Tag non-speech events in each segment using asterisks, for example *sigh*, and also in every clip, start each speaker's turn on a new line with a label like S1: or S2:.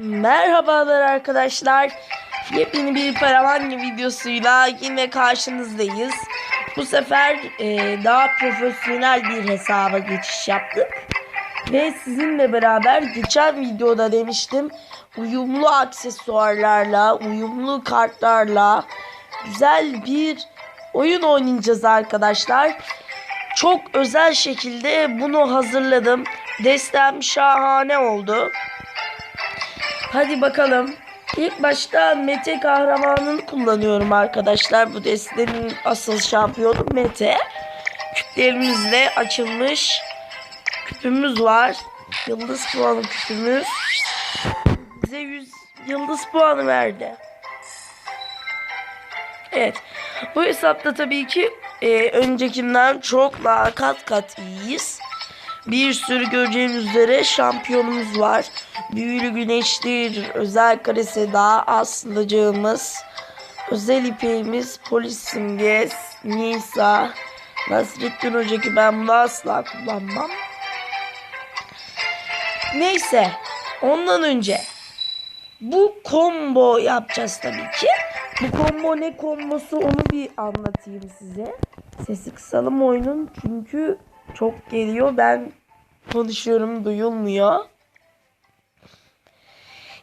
S1: Merhabalar arkadaşlar. Yepyeni bir Paravanya videosuyla yine karşınızdayız. Bu sefer e, daha profesyonel bir hesaba geçiş yaptık. Ve sizinle beraber geçen videoda demiştim uyumlu aksesuarlarla, uyumlu kartlarla güzel bir oyun oynayacağız arkadaşlar. Çok özel şekilde bunu hazırladım. Destem şahane oldu. Hadi bakalım. İlk başta Mete kahramanını kullanıyorum arkadaşlar. Bu destenin asıl şampiyonu Mete. Küplerimizle açılmış küpümüz var. Yıldız puanı küpümüz. Bize 100 yıldız puanı verdi. Evet. Bu hesapta tabii ki e, öncekinden çok daha kat kat iyiyiz. Bir sürü göreceğiniz üzere şampiyonumuz var. Büyülü Güneştir, özel karesi daha aslacığımız, özel ipeğimiz, polis simge, Nisa, Nasrettin Hoca ki ben bunu asla kullanmam. Neyse, ondan önce bu combo yapacağız tabii ki. Bu combo ne kombosu onu bir anlatayım size. Sesi kısalım oyunun çünkü çok geliyor. Ben konuşuyorum duyulmuyor.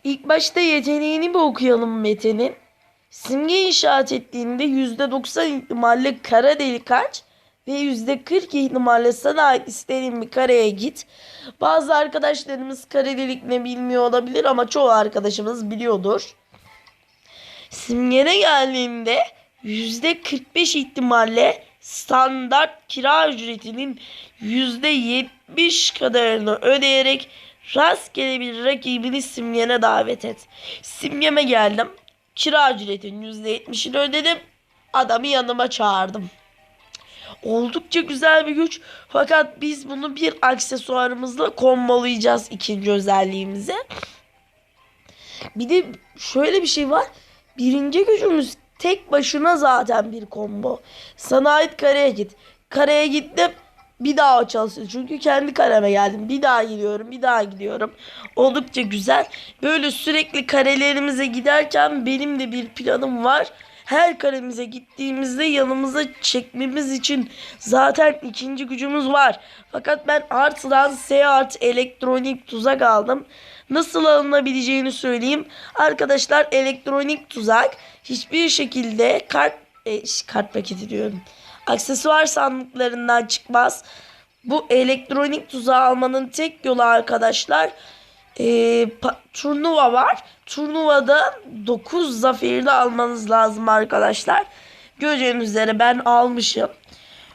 S1: İlk başta yeteneğini bir okuyalım Mete'nin. Simge inşaat ettiğinde %90 ihtimalle kara delik aç ve %40 ihtimalle sana ait istediğin bir kareye git. Bazı arkadaşlarımız kare delik ne bilmiyor olabilir ama çoğu arkadaşımız biliyordur. Simgene geldiğinde %45 ihtimalle standart kira ücretinin %70 kadarını ödeyerek rastgele bir rakibini simgene davet et. Simgeme geldim. Kira ücretinin %70'ini ödedim. Adamı yanıma çağırdım. Oldukça güzel bir güç. Fakat biz bunu bir aksesuarımızla kombolayacağız ikinci özelliğimize. Bir de şöyle bir şey var. Birinci gücümüz tek başına zaten bir combo. Sana ait kareye git. Kareye gittim. Bir daha çalışıyor. Çünkü kendi kareme geldim. Bir daha gidiyorum. Bir daha gidiyorum. Oldukça güzel. Böyle sürekli karelerimize giderken benim de bir planım var. Her karemize gittiğimizde yanımıza çekmemiz için zaten ikinci gücümüz var. Fakat ben artıdan S art elektronik tuzak aldım. Nasıl alınabileceğini söyleyeyim. Arkadaşlar elektronik tuzak hiçbir şekilde kart e, kart paketi diyorum. Aksesuar sandıklarından çıkmaz. Bu elektronik tuzağı almanın tek yolu arkadaşlar e, turnuva var. Turnuvada 9 zaferini almanız lazım arkadaşlar. Göreceğiniz üzere ben almışım.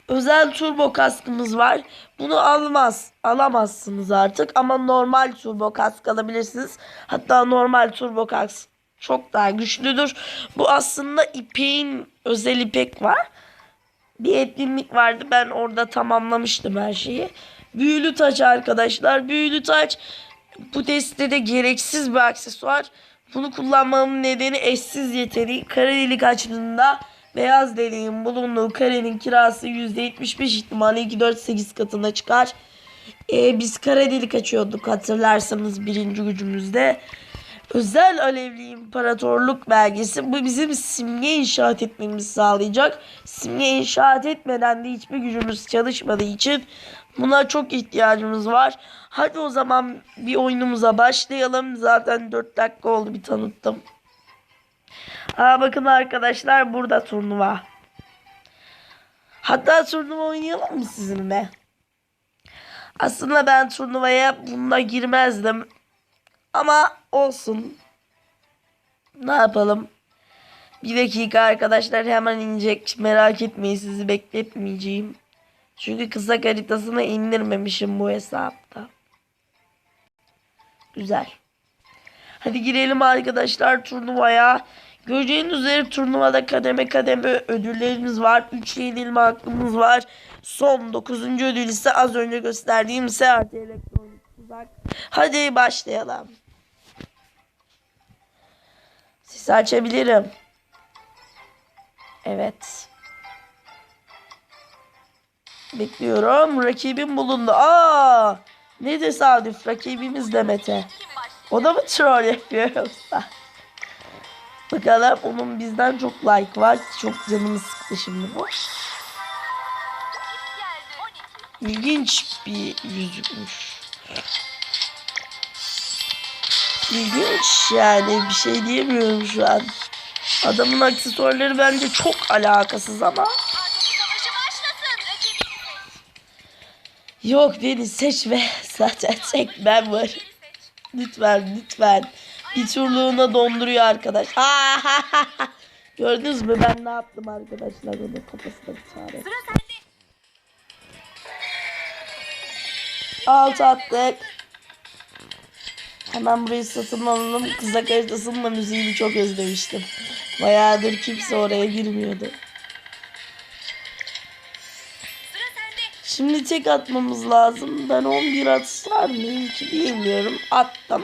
S1: Özel turbo kaskımız var. Bunu almaz, alamazsınız artık ama normal turbo kask alabilirsiniz. Hatta normal turbo kask çok daha güçlüdür. Bu aslında ipeğin özel ipek var. Bir etkinlik vardı. Ben orada tamamlamıştım her şeyi. Büyülü taç arkadaşlar. Büyülü taç bu destede gereksiz bir aksesuar. Bunu kullanmamın nedeni eşsiz yeteneği. Kara delik açtığında beyaz deliğin bulunduğu karenin kirası %75 ihtimalle 2-4-8 katına çıkar. Ee, biz kara delik açıyorduk hatırlarsanız birinci gücümüzde. Özel alevli imparatorluk belgesi bu bizim simge inşaat etmemizi sağlayacak. Simge inşaat etmeden de hiçbir gücümüz çalışmadığı için buna çok ihtiyacımız var. Hadi o zaman bir oyunumuza başlayalım. Zaten 4 dakika oldu bir tanıttım. Aa, bakın arkadaşlar burada turnuva. Hatta turnuva oynayalım mı sizinle? Aslında ben turnuvaya bunda girmezdim. Ama olsun. Ne yapalım? Bir dakika arkadaşlar hemen inecek. Merak etmeyin sizi bekletmeyeceğim. Çünkü kısa haritasını indirmemişim bu hesapta. Güzel. Hadi girelim arkadaşlar turnuvaya. Göreceğiniz üzere turnuvada kademe kademe ödüllerimiz var. 3 yenilme hakkımız var. Son 9. ödül ise az önce gösterdiğim Seyahat Elektronik Tuzak. Hadi başlayalım. Sesi açabilirim. Evet. Bekliyorum. Rakibim bulundu. Aa! Ne tesadüf. Rakibimiz de Mete. O da mı troll yapıyor yoksa? Bakalım onun bizden çok like var. Çok canımı sıktı şimdi bu. İlginç bir yüzükmüş. İlginç yani bir şey diyemiyorum şu an. Adamın aksesuarları bence çok alakasız ama. Yok beni seçme. *laughs* Zaten tek ben var. Lütfen lütfen. Bir turluğuna donduruyor arkadaş. Gördünüz mü ben ne yaptım arkadaşlar onun kafasına bir
S2: sende.
S1: Alt attık. Hemen burayı satın alalım. Kızak haritasının da müziğini çok özlemiştim. Bayağıdır kimse oraya girmiyordu. Şimdi tek atmamız lazım. Ben 11 atsar mıyım ki bilmiyorum. Attım.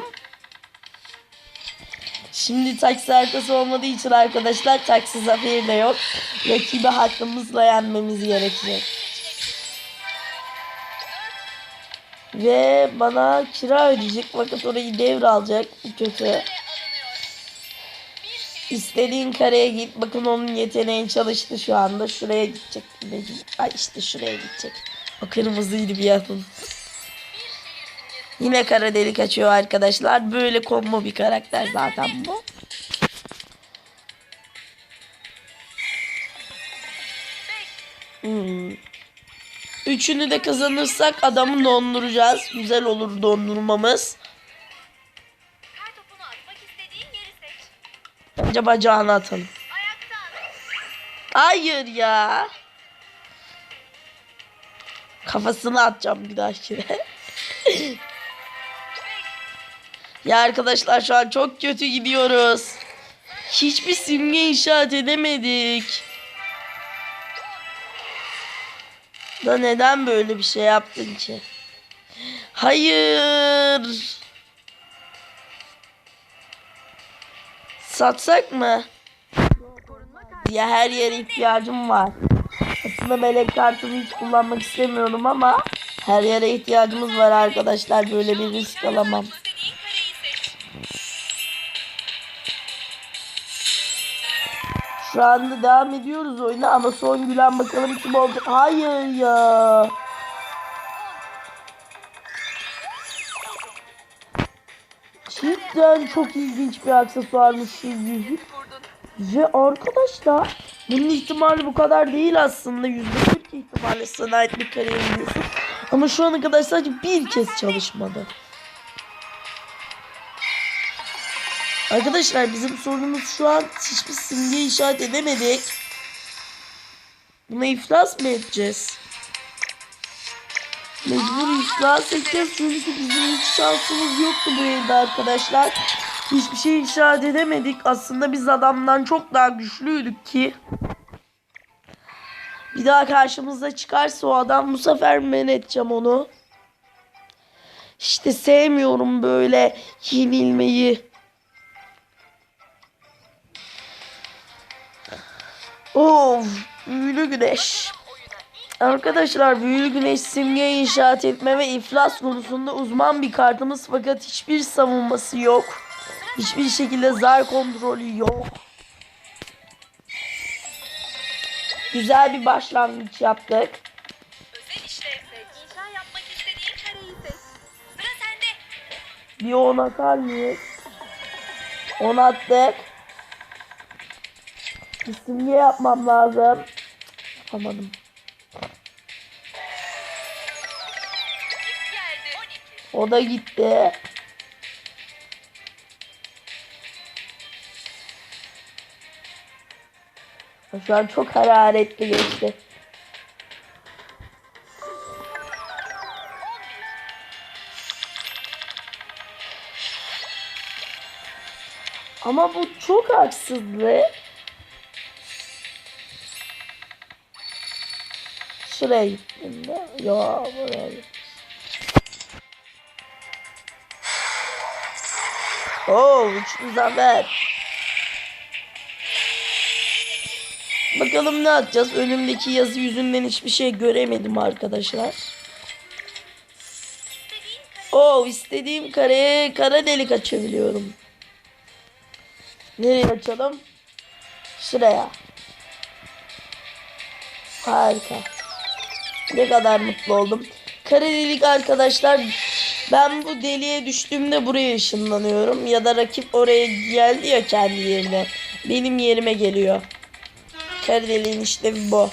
S1: Şimdi taksi haritası olmadığı için arkadaşlar taksi zaferi de yok. Rakibi hakkımızla yenmemiz gerekecek. Ve bana kira ödeyecek fakat orayı devralacak. Kötü. İstediğin kareye git. Bakın onun yeteneği çalıştı şu anda. Şuraya gidecek. Ay işte şuraya gidecek. O kırmızıydı bir yanın. Yine kara delik açıyor arkadaşlar. Böyle combo bir karakter zaten bu. Hmm. Üçünü de kazanırsak adamı donduracağız. Güzel olur dondurmamız. Bence bacağını atalım. Hayır ya. Kafasını atacağım bir dahakine. *laughs* ya arkadaşlar şu an çok kötü gidiyoruz. Hiçbir simge inşaat edemedik. Da neden böyle bir şey yaptın ki? Hayır. Satsak mı? Ya her yere ihtiyacım var. Aslında melek kartını hiç kullanmak istemiyorum ama her yere ihtiyacımız var arkadaşlar. Böyle bir risk alamam. Şu anda devam ediyoruz oyuna ama son gülen bakalım kim olacak. Hayır ya. Cidden çok ilginç bir aksesuarmış yüzük. Ve arkadaşlar bunun ihtimali bu kadar değil aslında. %40 ihtimalle sana bir kariyer biliyorsun. Ama şu ana kadar sadece bir kez çalışmadı. Arkadaşlar bizim sorunumuz şu an hiçbir simge işaret edemedik. Buna iflas mı edeceğiz? Mecbur iflas edeceğiz çünkü bizim hiç şansımız yoktu bu evde arkadaşlar. Hiçbir şey inşaat edemedik. Aslında biz adamdan çok daha güçlüydük ki. Bir daha karşımıza çıkarsa o adam bu sefer men edeceğim onu. İşte sevmiyorum böyle yenilmeyi. Of, büyülü güneş. Arkadaşlar büyülü güneş simge inşaat etme ve iflas konusunda uzman bir kartımız fakat hiçbir savunması yok. Hiçbir şekilde zar kontrolü yok. Güzel bir başlangıç yaptık. Bir on atar mıyız? On attık. Bir simge yapmam lazım. Yapamadım.
S2: İlk geldi. 12.
S1: O da gitti. Şu an çok hararetli geçti.
S2: 11.
S1: Ama bu çok haksızlık. Şuraya gittim de. Yo buraya gittim. Oo üçlü zafer. Bakalım ne atacağız. Önümdeki yazı yüzünden hiçbir şey göremedim arkadaşlar. Oo istediğim kareye kara delik açabiliyorum. Nereye açalım? Şuraya. Harika. Ne kadar mutlu oldum. Kara delik arkadaşlar ben bu deliğe düştüğümde buraya ışınlanıyorum. Ya da rakip oraya geldi ya kendi yerine. Benim yerime geliyor. Kara deliğin işlevi bu.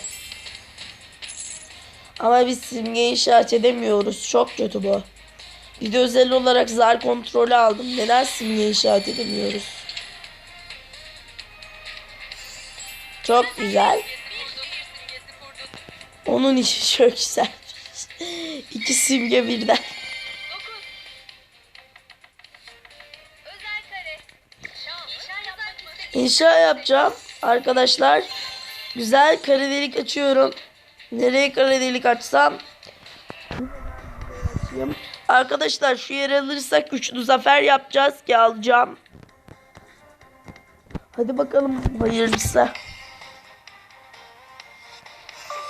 S1: Ama biz simge inşaat edemiyoruz. Çok kötü bu. Bir de özel olarak zar kontrolü aldım. Neden simge inşaat edemiyoruz? Çok güzel. Onun işi *laughs* çok güzel. İki simge birden.
S2: 9 Özel kare. İnşa yapmak istediğin
S1: İnşa yapacağım arkadaşlar. Güzel kare delik açıyorum. Nereye kare delik açsam? Arkadaşlar şu yere alırsak güçlü zafer yapacağız ki alacağım. Hadi bakalım hayırlısı.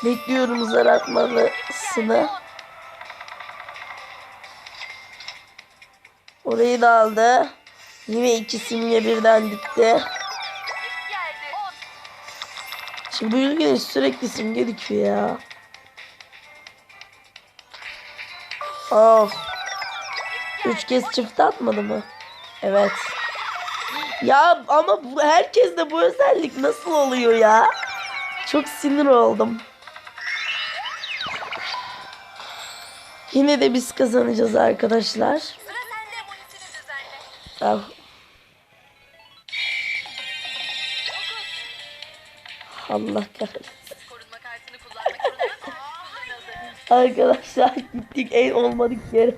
S1: Bekliyorum zar. Orayı da aldı. Yine iki simge birden gitti. Şimdi bu ülkede sürekli simge dikiyor ya. Of. Üç kez çift atmadı mı? Evet. Ya ama bu, herkeste bu özellik nasıl oluyor ya? Çok sinir oldum. Yine de biz kazanacağız arkadaşlar. Ah, Allah kahretsin. *laughs* Arkadaşlar gittik en olmadık yere.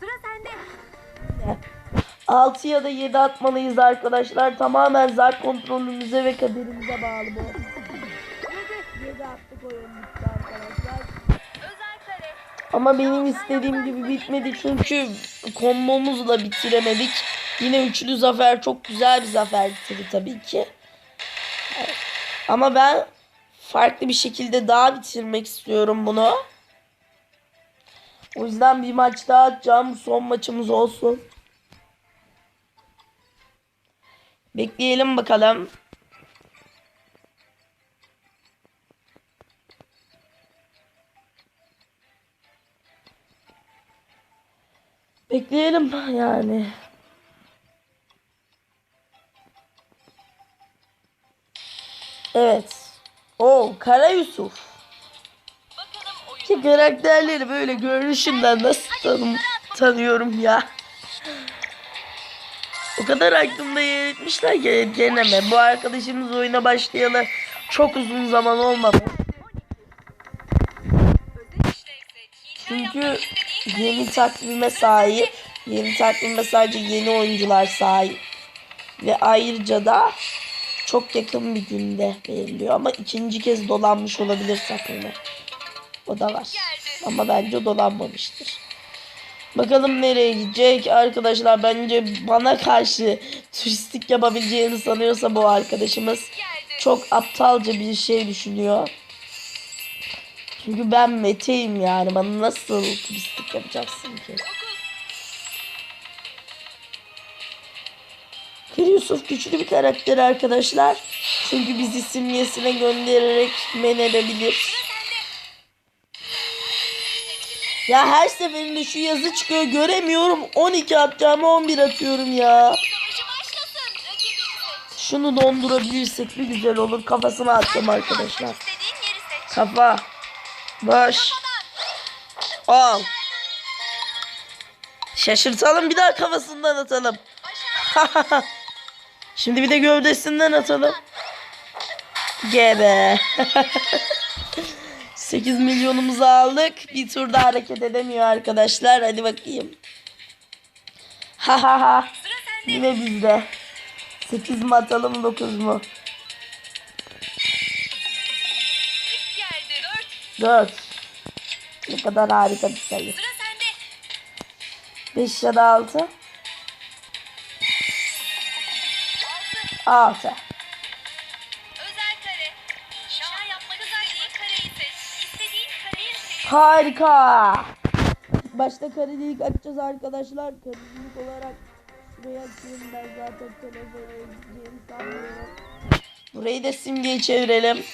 S2: Sıra sende.
S1: 6 ya da 7 atmalıyız arkadaşlar. Tamamen zar kontrolümüze ve kaderimize bağlı bu. Ama benim istediğim gibi bitmedi çünkü kombomuzla bitiremedik. Yine üçlü zafer çok güzel bir zafer bitirdi tabii ki. Ama ben farklı bir şekilde daha bitirmek istiyorum bunu. O yüzden bir maç daha atacağım. Son maçımız olsun. Bekleyelim bakalım. Bekleyelim yani. Evet. O Kara Yusuf. Ki karakterleri böyle görünüşünden nasıl tanım, tanıyorum ya. O kadar aklımda yer etmişler ki deneme. Bu arkadaşımız oyuna başlayalı çok uzun zaman olmadı. Çünkü yeni takvime sahip. Yeni takvime sadece yeni oyuncular sahip. Ve ayrıca da çok yakın bir günde veriliyor. Ama ikinci kez dolanmış olabilir takvime. O da var. Ama bence dolanmamıştır. Bakalım nereye gidecek. Arkadaşlar bence bana karşı turistik yapabileceğini sanıyorsa bu arkadaşımız çok aptalca bir şey düşünüyor. Çünkü ben Mete'yim yani. Bana nasıl turistik yapacaksın ki?
S2: 9
S1: Kır Yusuf güçlü bir karakter arkadaşlar. Çünkü bizi simgesine göndererek men edebilir. Ya her seferinde şu yazı çıkıyor göremiyorum. 12 atacağımı 11 atıyorum ya. Şunu dondurabilirsek bir güzel olur. Kafasına atacağım arkadaşlar. Kafa. Baş. Al. Şaşırtalım bir daha kafasından atalım. *laughs* Şimdi bir de gövdesinden atalım. Gebe. *laughs* 8 milyonumuzu aldık. Bir turda hareket edemiyor arkadaşlar. Hadi bakayım. Ha ha ha. Yine bizde. 8 mi atalım 9 mu? 4.
S2: 4
S1: Ne kadar harika bir sayı.
S2: Sıra sende.
S1: 5 ya da 6. 6.
S2: Özel kare. İnşa yapmak istediğin kareyi
S1: Harika. Başta kare delik açacağız arkadaşlar. Kare delik olarak şuraya açayım ben zaten telefonu sanmıyorum. Burayı da simgeyi çevirelim.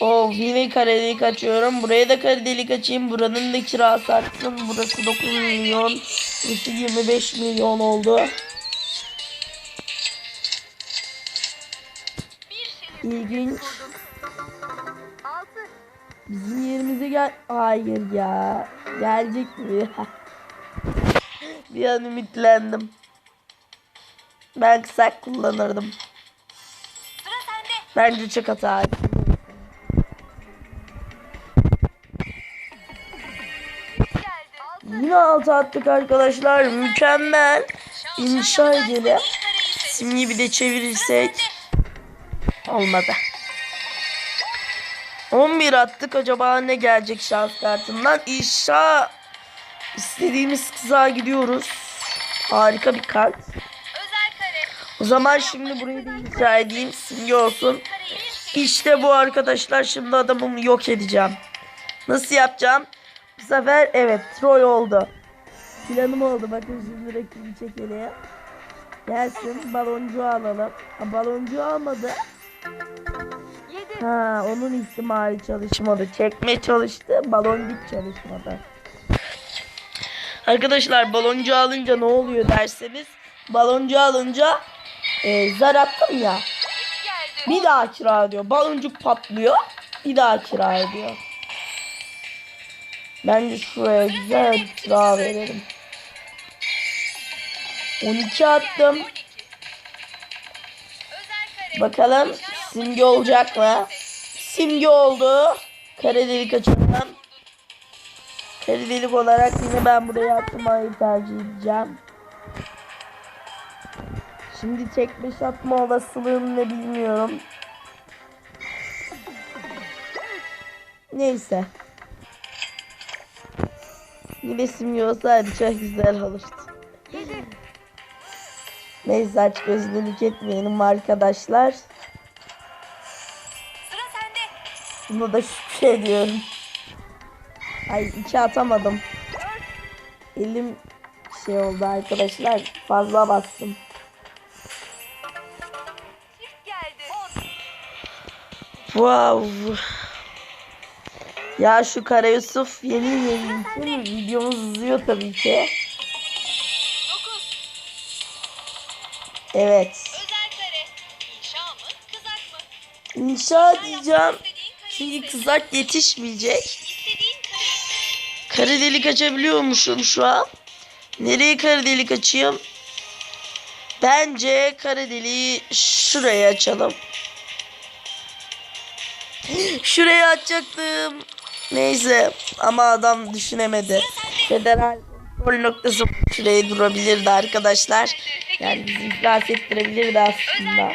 S1: O yine kare delik açıyorum. Buraya da kare delik açayım. Buranın da kirası artsın. Burası 9 milyon. Burası 25 milyon oldu. İlginç. Bizim yerimize gel... Hayır ya. Gelecek mi? *laughs* Bir an ümitlendim. Ben kısak kullanırdım. Bence çok hata. 16 attık arkadaşlar. Mükemmel. İnşa edelim. Simliği bir de çevirirsek. Olmadı. 11 attık. Acaba ne gelecek şans kartından? İnşa. İstediğimiz kıza gidiyoruz. Harika bir kart. O zaman şimdi burayı da inşa edeyim. Simge olsun. İşte bu arkadaşlar. Şimdi adamımı yok edeceğim. Nasıl yapacağım? Bu sefer evet troll oldu. Planım oldu. Bakın şimdi rakibi çekelim. Gelsin baloncuğu alalım. Ha, baloncuğu almadı. Ha onun ihtimali çalışmadı. Çekme çalıştı. Baloncuk çalışmadı. Arkadaşlar baloncu alınca ne oluyor derseniz baloncu alınca e, zar attım ya bir daha kira diyor. Baloncuk patlıyor bir daha kira ediyor. Bence şuraya güzel kira verelim. 12 attım.
S2: 12. Özel kare.
S1: Bakalım simge olacak mı? Simge oldu. Kare delik açalım. Kare delik olarak yine ben buraya atmayı tercih edeceğim. Şimdi tek beş atma olasılığım ne bilmiyorum. Neyse. Yine simge olsaydı çok güzel olurdu. Neyse aç gözlülük etmeyelim arkadaşlar. Buna da şükür ediyorum. Ay iki atamadım. Elim şey oldu arkadaşlar. Fazla bastım. Wow. Ya şu Kara Yusuf yeni için videomuz uzuyor tabii ki. Evet.
S2: Kare. İnşa
S1: diyeceğim. Çünkü kızak yetişmeyecek. Kara delik açabiliyormuşum şu an. Nereye kara delik açayım? Bence kara deliği şuraya açalım. *gasps* Şuraya açacaktım. Neyse ama adam düşünemedi. Federal kontrol noktası şuraya durabilirdi arkadaşlar. Yani bizi iflas ettirebilirdi aslında.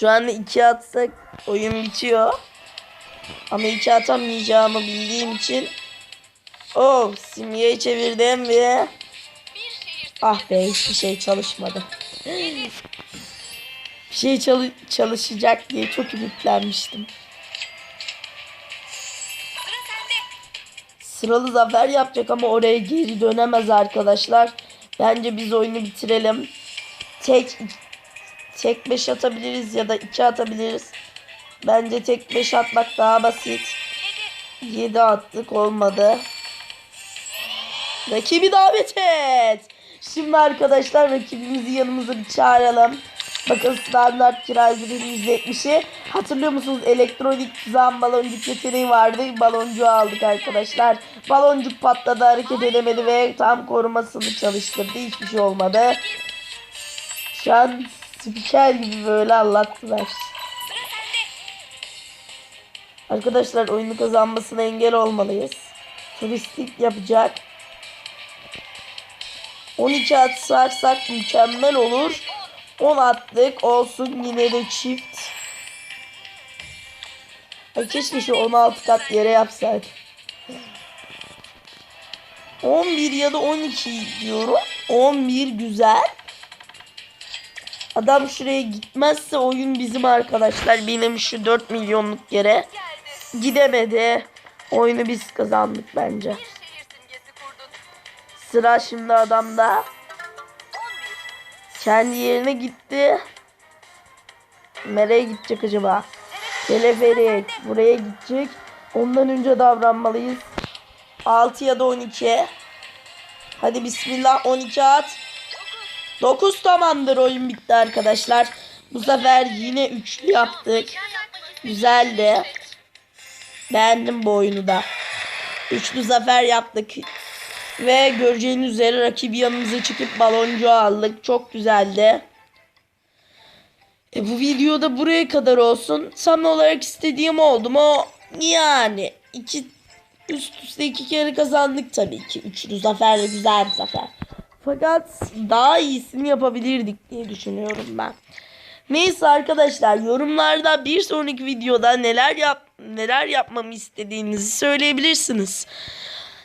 S1: Şu anda iki atsak oyun bitiyor. Ama iki atamayacağımı bildiğim için Oh simgeyi çevirdim ve ah be hiçbir şey çalışmadı. Bir şey çalı- çalışacak diye çok ümitlenmiştim. Sıralı zafer yapacak ama oraya geri dönemez arkadaşlar. Bence biz oyunu bitirelim. Tek tek 5 atabiliriz ya da 2 atabiliriz. Bence tek 5 atmak daha basit.
S2: Yedi.
S1: 7 attık olmadı. Rakibi davet et. Şimdi arkadaşlar rakibimizi yanımıza bir çağıralım. Bakın standart kira ücreti %70'i. Hatırlıyor musunuz elektronik tuzağın baloncuk yeteneği vardı. Baloncuğu aldık arkadaşlar. Baloncuk patladı hareket edemedi ve tam korumasını çalıştırdı. Hiçbir şey olmadı. Şu an spiker gibi böyle anlattılar. Arkadaşlar oyunu kazanmasına engel olmalıyız. Turistik yapacak. 12 atsarsak mükemmel olur. 10 attık olsun yine de çift. Ay keşke şu 16 kat yere yapsaydık. 11 ya da 12 diyorum. 11 güzel. Adam şuraya gitmezse oyun bizim arkadaşlar. Benim şu 4 milyonluk yere gidemedi. Oyunu biz kazandık bence. Sıra şimdi adamda.
S2: 11.
S1: Kendi yerine gitti. Nereye gidecek acaba? Teleferik. Buraya gidecek. Ondan önce davranmalıyız. 6 ya da 12. Hadi bismillah 12 at. 9 tamamdır oyun bitti arkadaşlar. Bu sefer yine üçlü yaptık. Güzeldi. Beğendim bu oyunu da. Üçlü zafer yaptık. Ve göreceğiniz üzere rakip yanımıza çıkıp baloncu aldık. Çok güzeldi. E, bu videoda buraya kadar olsun. Tam olarak istediğim oldu mu? Yani iki üst üste iki kere kazandık tabii ki. Üçlü zafer de güzel bir zafer. Fakat daha iyisini yapabilirdik diye düşünüyorum ben. Neyse arkadaşlar yorumlarda bir sonraki videoda neler yap neler yapmamı istediğinizi söyleyebilirsiniz.